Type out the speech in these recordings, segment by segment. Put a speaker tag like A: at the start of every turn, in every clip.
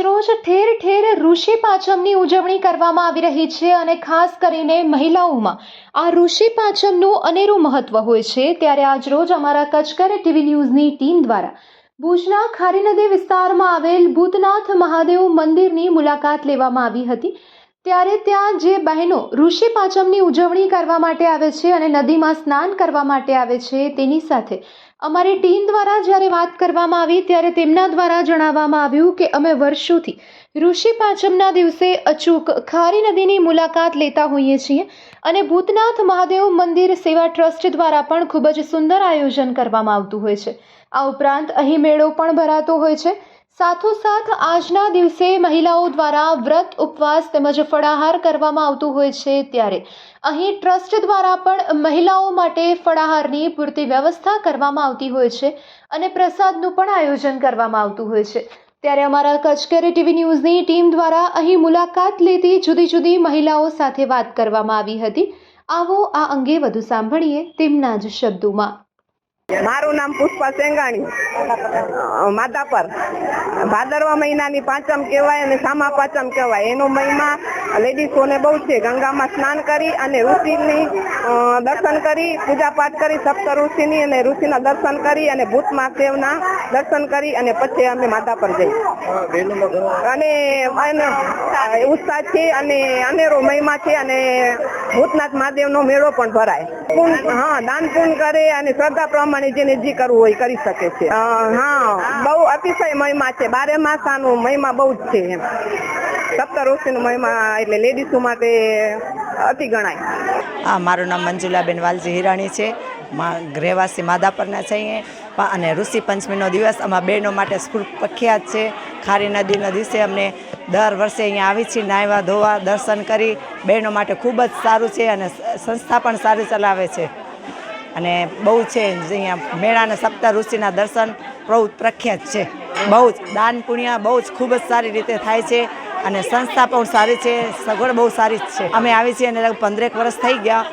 A: આજરોજ ઠેર ઠેર ઋષિ પાંચમની ઉજવણી કરવામાં આવી રહી છે અને ખાસ કરીને મહિલાઓમાં. આ ઋષિ પાંચમનું અનેરું મહત્વ હોય છે. ત્યારે આજરોજ અમારા કચકર ટીવી ન્યૂઝની ટીમ દ્વારા ભુજના ખારી નદી વિસ્તારમાં આવેલ ભૂતનાથ મહાદેવ મંદિરની મુલાકાત લેવામાં આવી હતી. ત્યારે ત્યાં જે બહેનો ઋષિ પાંચમની ઉજવણી કરવા માટે આવે છે અને નદીમાં સ્નાન કરવા માટે આવે છે, તેની સાથે અમારી ટીમ દ્વારા જ્યારે વાત કરવામાં આવી, ત્યારે તેમના દ્વારા જણાવવામાં આવ્યું કે અમે વર્ષોથી ઋષિ પાંચમના દિવસે અચૂક ખારી નદીની મુલાકાત લેતા હોઈએ છીએ અને ભૂતનાથ મહાદેવ મંદિર સેવા ટ્રસ્ટ દ્વારા પણ ખૂબ જ સુંદર આયોજન કરવામાં આવતું હોય છે. આ ઉપરાંત અહીં મેળો પણ ભરાતો હોય છે. સાથોસાથ આજના દિવસે મહિલાઓ દ્વારા વ્રત, ઉપવાસ તેમજ ફળાહાર કરવામાં આવતું હોય છે ત્યારે અહીં ટ્રસ્ટ દ્વારા પણ મહિલાઓ માટે ફળાહારની પૂરતી વ્યવસ્થા કરવામાં આવતી હોય છે અને પ્રસાદનું પણ આયોજન કરવામાં આવતું હોય છે. ત્યારે અમારા કચકેરી ટીવી ન્યૂઝની ટીમ દ્વારા અહીં મુલાકાત લેતી જુદી જુદી મહિલાઓ સાથે વાત કરવામાં આવી હતી. આવો આ અંગે વધુ સાંભળીએ તેમના જ શબ્દોમાં.
B: મારું નામ પુષ્પા સેંગાણી. માધાપર. ભાદરવા મહિનાની પાંચમ કહેવાય અને સામા પાંચમ કહેવાય. એનો મહિમા લેડીઝોને બહુ છે. ગંગામાં સ્નાન કરી અને ઋષિની દર્શન કરી પૂજા પાઠ કરી સપ્ત ઋષિની અને ઋષિના દર્શન કરી અને ભૂત મહાદેવના દર્શન કરી અને પછી અમે માધાપર જઈ અને અને, ઉત્સાહ છે અને અનેરો મહિમા છે અને ભૂતનાથ મહાદેવનો મેળો પણ ભરાય. હા દાન પૂન કરે અને શ્રદ્ધા પ્રમાણે જેને જે કરવું હોય કરી શકે છે. હા, બહુ અતિશય મહિમા છે. બારે માસાનું મહિમા બહુ જ છે એમ. સપ્ત ઋષિનો મહિમા એટલે લેડીઝો માટે અતિ ગણાય.
C: હા, મારું નામ મંજુલાબેન વાલજી હિરાણી છે. રહેવાસી માધાપરના છીએ અને ઋષિ પંચમીનો દિવસ અમારા બહેનો માટે સ્કૂલ પ્રખ્યાત છે. ખારી નદીના દિવસે અમને દર વર્ષે અહીંયા આવી છીએ, નાહવા ધોવા, દર્શન કરી. બહેનો માટે ખૂબ જ સારું છે અને સંસ્થા પણ સારી ચલાવે છે. અને બહુ છે અહીંયા મેળાના સપ્તાહ ઋષિના દર્શન બહુ પ્રખ્યાત છે. બહુ જ દાન પુણ્ય બહુ જ ખૂબ જ સારી રીતે થાય છે અને સંસ્થા પણ સારી છે, સગવડ બહુ સારી જ છે. અમે આવી છીએ અને પંદરેક વર્ષ થઈ ગયા.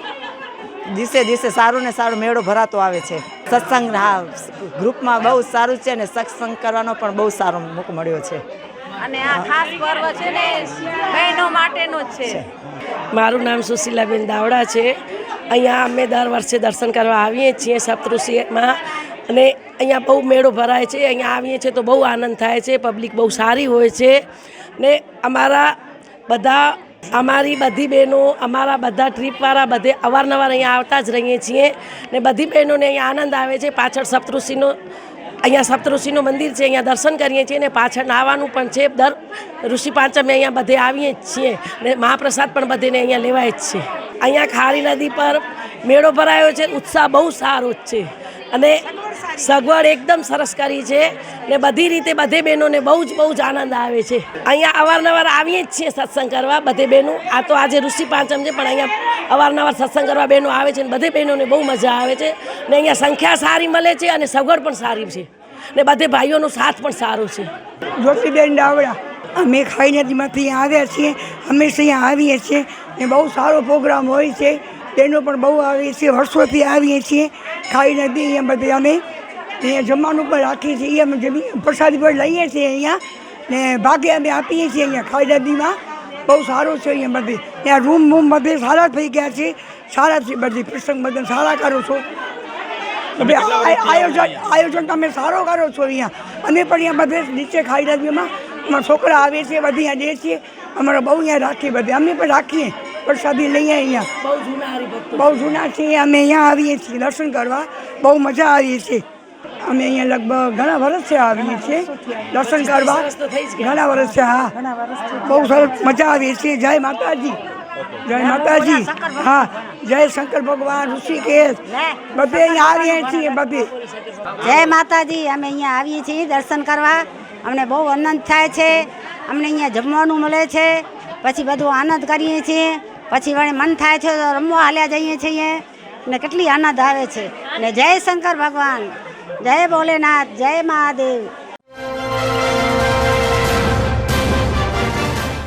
C: દિવસે દિવસે સારું ને સારું મેળો ભરાતો આવે છે. સત્સંગ હા ગ્રુપમાં બહુ સારું છે અને સત્સંગ કરવાનો પણ બહુ સારો મોકો મળ્યો છે.
D: અને આ ખાસ પર્વ છે ને બહેનો માટેનો છે.
E: મારું નામ સુશીલાબેન દાવડા છે. અહીંયા અમે દર વર્ષે દર્શન કરવા આવીએ છીએ સપ્તૃષિમાં અને અહીંયા બહુ મેળો ભરાય છે. અહીંયા આવીએ છીએ તો બહુ આનંદ થાય છે. પબ્લિક બહુ સારી હોય છે. ને અમારા બધા, અમારી બધી બહેનો, અમારા બધા ટ્રીપવાળા બધે અવારનવાર અહીંયા આવતા જ રહીએ છીએ. ને બધી બહેનોને અહીંયા આનંદ આવે છે. પાછળ સપ્તઋષિનો અહીંયા સપ્તઋષિનું મંદિર છે, અહીંયા દર્શન કરીએ છીએ અને પાછળ આવવાનું પણ છે, દર ઋષિ પાંચમે અહીંયા બધે આવીએ જ છીએ ને મહાપ્રસાદ પણ બધેને અહીંયા લેવાય જ છે. અહીંયા ખારી નદી પર મેળો ભરાયો છે, ઉત્સાહ બહુ સારો જ છે. અને સગવડ એકદમ સરસ કરી છે. ને બધી રીતે બધે બહેનોને બહુ જ બહુ જ આનંદ આવે છે. અહીંયા અવારનવાર આવીએ જ છીએ સત્સંગ કરવા બધે બહેનો. આ તો આજે ઋષિ પાંચમ છે, પણ અહીંયા અવારનવાર સત્સંગ કરવા બહેનો આવે છે ને બધે બહેનોને બહુ મજા આવે છે. ને અહીંયા સંખ્યા સારી મળે છે અને સગવડ પણ સારી છે. ને બધે ભાઈઓનો સાથ પણ સારો છે.
F: જ્યોતિબેન ડાવડા, અમે ખાઈ નદીમાંથી આવ્યા છીએ. હંમેશા અહીંયા આવીએ છીએ. ને બહુ સારો પ્રોગ્રામ હોય છે. તેનો પણ બહુ આવીએ છીએ વર્ષોથી આવીએ છીએ. ખાઈ નદી અહીંયા બધે અમે અહીંયા જમવાનું પણ રાખીએ છીએ. અમે જમીન પ્રસાદી પણ લઈએ છીએ અહીંયા. ને ભાગે અમે આપીએ છીએ અહીંયા ખાઈ બહુ સારું છે અહીંયા બધે ત્યાં રૂમ બૂમ બધે સારા થઈ ગયા છે. સારા છે બધી પ્રસંગ બધા સારા કરો છો આયોજન આયોજન તમે સારો કરો છો અહીંયા. અમે પણ અહીંયા બધે નીચે ખાઈ અમારા છોકરા આવે છે બધી અહીંયા દે છીએ અમારા બહુ અહીંયા રાખીએ બધે. અમે પણ રાખીએ. પ્રસાદી લઈએ અહીંયા.
E: બહુ જૂના
F: બહુ જૂના છીએ અમે અહીંયા આવીએ છીએ દર્શન કરવા. બહુ મજા આવીએ છીએ. અમે અહીંયા લગભગ ઘણા વર્ષથી આવીએ છીએ. દર્શન કરવા. ઘણા વર્ષ છે હા બહુ સરસ મજા આવીએ છીએ જય માતાજી. જય માતાજી. હા. જય શંકર ભગવાન ઋષિકેશ. બધે અહીંયા આવીએ છીએ બધે.
G: જય માતાજી. અમે અહીંયા આવીએ છીએ દર્શન કરવા. અમને બહુ આનંદ થાય છે. અમને અહીંયા જમવાનું મળે છે. પછી બધું આનંદ કરીએ છીએ. પછી વળી મન થાય છે તો રમવા હાલ્યા જઈએ છીએ. ને કેટલી આનંદ આવે છે. ને જય શંકર ભગવાન. જય ભોલેનાથ જય મહાદેવ.